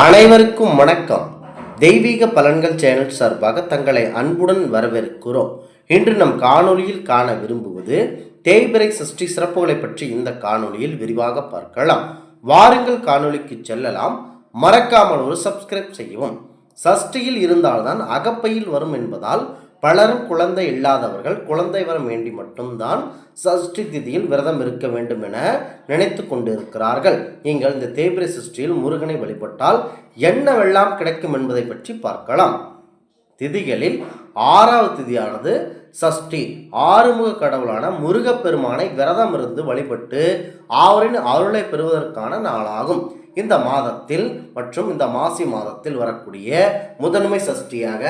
அனைவருக்கும் வணக்கம். தெய்வீக பலன்கள் சேனல் சார்பாக தங்களை அன்புடன் வரவேற்கிறோம். இன்று நம் காணொளியில் காண விரும்புவது தேய்பிரை சஷ்டி சிறப்புகளை பற்றி இந்த காணொளியில் விரிவாக பார்க்கலாம். வாருங்கள் காணொலிக்கு செல்லலாம். மறக்காமல் ஒரு சப்ஸ்கிரைப் செய்யவும். சஷ்டியில் இருந்தால்தான் அகப்பையில் வரும் என்பதால் பலரும் குழந்தை இல்லாதவர்கள் குழந்தை வரம் வேண்டி மட்டும்தான் சஷ்டி திதியில் விரதம் இருக்க வேண்டும் என நினைத்து கொண்டிருக்கிறார்கள். நீங்கள் இந்த தேய்பிரை சஷ்டியில் முருகனை வழிபட்டால் என்னவெல்லாம் கிடைக்கும் என்பதை பற்றி பார்க்கலாம். திதிகளில் ஆறாவது திதியானது சஷ்டி. ஆறுமுக கடவுளான முருகப்பெருமானை விரதம் இருந்து வழிபட்டு அவரின் அருளை பெறுவதற்கான நாளாகும். இந்த மாதத்தில் மற்றும் இந்த மாசி மாதத்தில் வரக்கூடிய முதன்மை சஷ்டியாக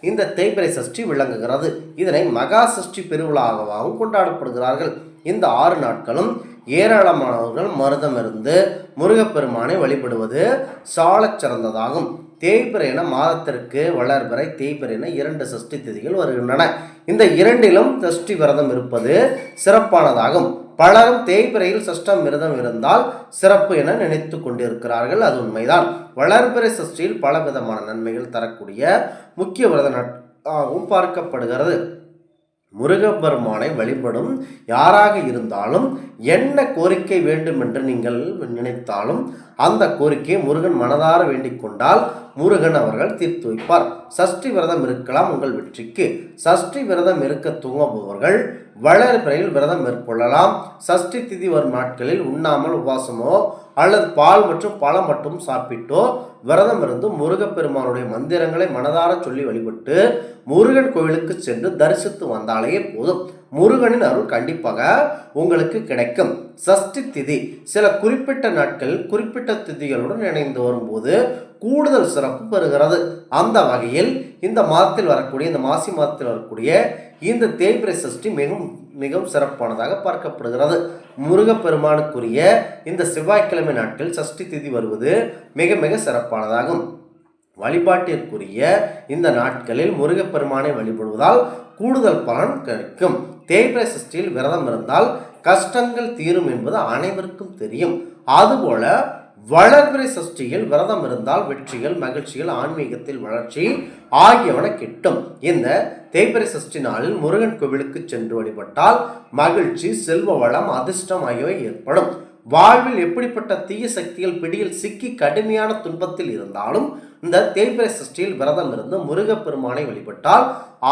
இந்த தேய்பிரை சஷ்டி விளங்குகிறது. இதனை மகா சஷ்டி பெருவிழாவாகவும் கொண்டாடப்படுகிறார்கள். இந்த ஆறு நாட்களும் ஏராளமானவர்கள் மருதமிருந்து முருகப்பெருமானை வழிபடுவது சாலச் சிறந்ததாகும். தேய்பிரையின மாதத்திற்கு வளர்பிறை தேய்பிரையின இரண்டு சஷ்டி திதிகள் வருகின்றன. இந்த இரண்டிலும் சஷ்டி விரதம் இருப்பது சிறப்பானதாகும். பலரும் தேய்பிறையில் சஷ்டம் விரதம் இருந்தால் சிறப்பு என நினைத்து கொண்டிருக்கிறார்கள். அது உண்மைதான். வளர்பிறை சஷ்டியில் பல விதமான நன்மைகள் தரக்கூடிய முக்கிய விரத நாட்காகவும் பார்க்கப்படுகிறது. முருகப்பெருமானை வழிபடும் யாராக இருந்தாலும் என்ன கோரிக்கை வேண்டும் என்று நீங்கள் நினைத்தாலும் அந்த கோரிக்கையை முருகன் மனதார வேண்டிக் கொண்டால் முருகன் அவர்கள் தீர்த்து வைப்பார். சஷ்டி விரதம் இருக்கலாம் உங்கள் வெற்றிக்கு. சஷ்டி விரதம் இருக்க தூங்குபவர்கள் வளர்பிறையில் விரதம் மேற்கொள்ளலாம். சஷ்டி திதி வரும் நாட்களில் உண்ணாமல் உபாசமோ அல்லது பால் மற்றும் பழம் மட்டும் சாப்பிட்டோ விரதம் இருந்து முருகப்பெருமானுடைய மந்திரங்களை மனதார சொல்லி வழிபட்டு முருகன் கோவிலுக்கு சென்று தரிசித்து வந்தாலே போதும். முருகனின் அருள் கண்டிப்பாக உங்களுக்கு கிடைக்கும். சஷ்டி திதி சில குறிப்பிட்ட நாட்கள் குறிப்பிட்ட திதிகளுடன் இணைந்து வரும்போது கூடுதல் சிறப்பு பெறுகிறது. அந்த வகையில் இந்த மாதத்தில் வரக்கூடிய இந்த மாசி மாதத்தில் வரக்கூடிய இந்த தேய்பிரை சஷ்டி மிகவும் மிகவும் சிறப்பானதாக பார்க்கப்படுகிறது. முருகப்பெருமானுக்குரிய இந்த செவ்வாய்க்கிழமை நாட்கள் சஷ்டி திதி வருவது மிக மிக சிறப்பானதாகும். வழிபாட்டிற்குரிய இந்த நாட்களில் முருகப்பெருமானை வழிபடுவதால் கூடுதல் பலன் கிடைக்கும். தேய்பிரை சஷ்டியில் விரதம் இருந்தால் கஷ்டங்கள் தீரும் என்பது அனைவருக்கும் தெரியும். அதுபோல வளர்பிறை சஷ்டியில் விரதம் இருந்தால் வெற்றிகள் மகிழ்ச்சிகள் ஆன்மீகத்தில் வளர்ச்சி ஆகியவன கிட்டும். இந்த தேய்பிறை சஷ்டி நாளில் முருகன் கோவிலுக்கு சென்று வழிபட்டால் மகிழ்ச்சி செல்வ வளம் அதிர்ஷ்டம் ஆகியவை ஏற்படும். வாழ்வில் எப்படிப்பட்ட தீய சக்திகள் பிடியில் சிக்கி கடுமையான துன்பத்தில் இருந்தாலும் இந்த தேய்பிரை சஷ்டியில் விரதம் இருந்து முருகப்பெருமானை வழிபட்டால்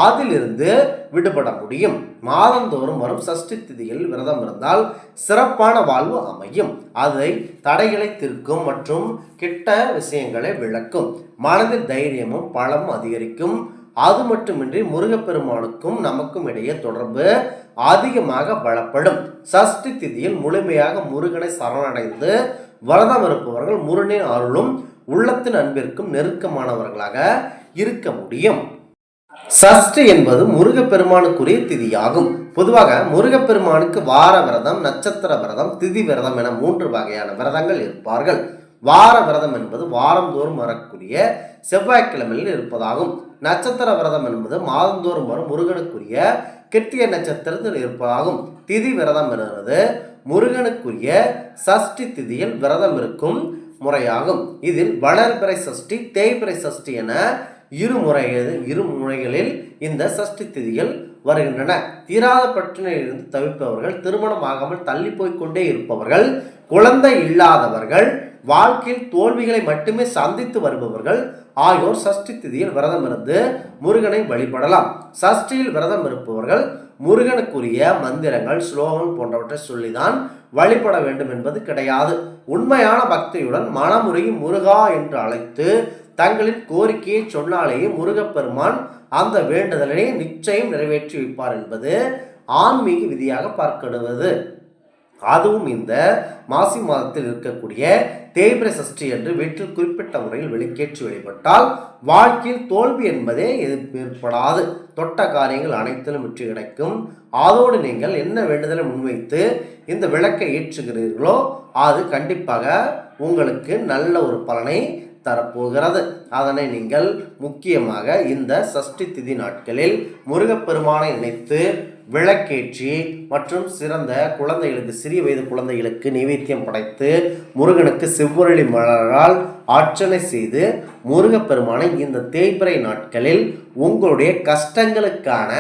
அதிலிருந்து விடுபட முடியும். மாதந்தோறும் வரும் சஷ்டி திதியில் விரதம் இருந்தால் சிறப்பான வாழ்வு அமையும். அதை தடைகளை தீர்க்கும் மற்றும் கிட்ட விஷயங்களை விளக்கும். மனதில் தைரியமும் பலமும் அதிகரிக்கும். அது மட்டுமின்றி முருகப்பெருமானுக்கும் நமக்கும் இடையே தொடர்பு அதிகமாக பலப்படும். சஷ்டி திதியில் முழுமையாக முருகனை சரணடைந்து விரதம் இருப்பவர்கள் முருகனின் அருளும் உள்ளத்தின் அன்பிற்கும் நெருக்கமானவர்களாக இருக்க முடியும். சஷ்டி என்பது முருகப்பெருமானுக்குரிய திதியாகும். பொதுவாக முருகப்பெருமானுக்கு வார விரதம் நட்சத்திர விரதம் திதி விரதம் என மூன்று வகையான விரதங்கள் இருப்பார்கள். வார விரதம் என்பது வாரந்தோறும் வரக்கூடிய செவ்வாய்க்கிழமையில் இருப்பதாகும். நட்சத்திர விரதம் என்பது மாதந்தோறும் வரும் முருகனுக்குரிய கிருத்திய நட்சத்திரத்தில் இருப்பதாகும். திதி விரதம் என்பது முருகனுக்குரிய சஷ்டி திதியில் விரதம் இருக்கும் முறையாகும். இதில் வளர்பிறை சஷ்டி தேய்பிறை சஷ்டி என இரு முறைகள் இரு முறைகளில் இந்த சஷ்டி திதிகள் வருகின்றன. தீராத பிரச்சனையிலிருந்து தவிப்பவர்கள் திருமணம் ஆகாமல் தள்ளி போய்க்கொண்டே இருப்பவர்கள் குழந்தை இல்லாதவர்கள் வாழ்க்கையில் தோல்விகளை மட்டுமே சந்தித்து வருபவர்கள் ஆகியோர் சஷ்டி திதியில் விரதம் இருந்து முருகனை வழிபடலாம். சஷ்டியில் விரதம் இருப்பவர்கள் முருகனுக்குரிய மந்திரங்கள் ஸ்லோகம் போன்றவற்றை சொல்லிதான் வழிபட வேண்டும் என்பது கிடையாது. உண்மையான பக்தியுடன் மனமுருகி முருகா என்று அழைத்து தங்களின் கோரிக்கையை சொன்னாலேயே முருகப்பெருமான் அந்த வேண்டுதலை நிச்சயம் நிறைவேற்றி வைப்பார் என்பது ஆன்மீக விதியாக பார்க்கப்படுவது. அதுவும் இந்த மாசி மாதத்தில் இருக்கக்கூடிய தேய்பிர சஷ்டி என்று வீட்டில் குறிப்பிட்ட முறையில் வெளிக்கேற்றி வழிபட்டால் வாழ்க்கையில் தோல்வி என்பதே ஏற்படாது. தொட்ட காரியங்கள் அனைத்திலும் வெற்றி கிடைக்கும். அதோடு நீங்கள் என்ன வேண்டுதலை முன்வைத்து இந்த விளக்கை ஏற்றுகிறீர்களோ அது கண்டிப்பாக உங்களுக்கு நல்ல ஒரு பலனை தரப்போகிறது. அதனை நீங்கள் முக்கியமாக இந்த சஷ்டி திதி நாட்களில் முருகப்பெருமானை நினைத்து விளக்கேற்றி மற்றும் சிறந்த குழந்தைகளுக்கு சிறிய வயது குழந்தைகளுக்கு நைவேத்தியம் படைத்து முருகனுக்கு செவ்வொருளி மலரால் ஆர்ச்சனை செய்து முருகப்பெருமானை இந்த தேய்பிறை நாட்களில் உங்களுடைய கஷ்டங்களுக்கான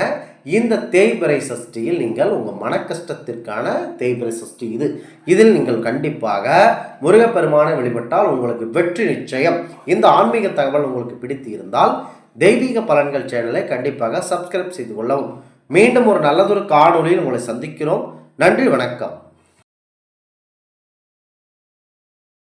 இந்த தேய்பிறை சஷ்டியில் நீங்கள் உங்கள் மனக்கஷ்டத்திற்கான தேய்பிறை சஷ்டி இது. இதில் நீங்கள் கண்டிப்பாக முருகப்பெருமானை வழிபட்டால் உங்களுக்கு வெற்றி நிச்சயம். இந்த ஆன்மீக தகவல் உங்களுக்கு பிடித்து இருந்தால் தெய்வீக பலன்கள் சேனலை கண்டிப்பாக சப்ஸ்கிரைப் செய்து கொள்ளவும். மீண்டும் ஒரு நல்லதொரு காணொளியில் உங்களை சந்திக்கிறோம். நன்றி வணக்கம்.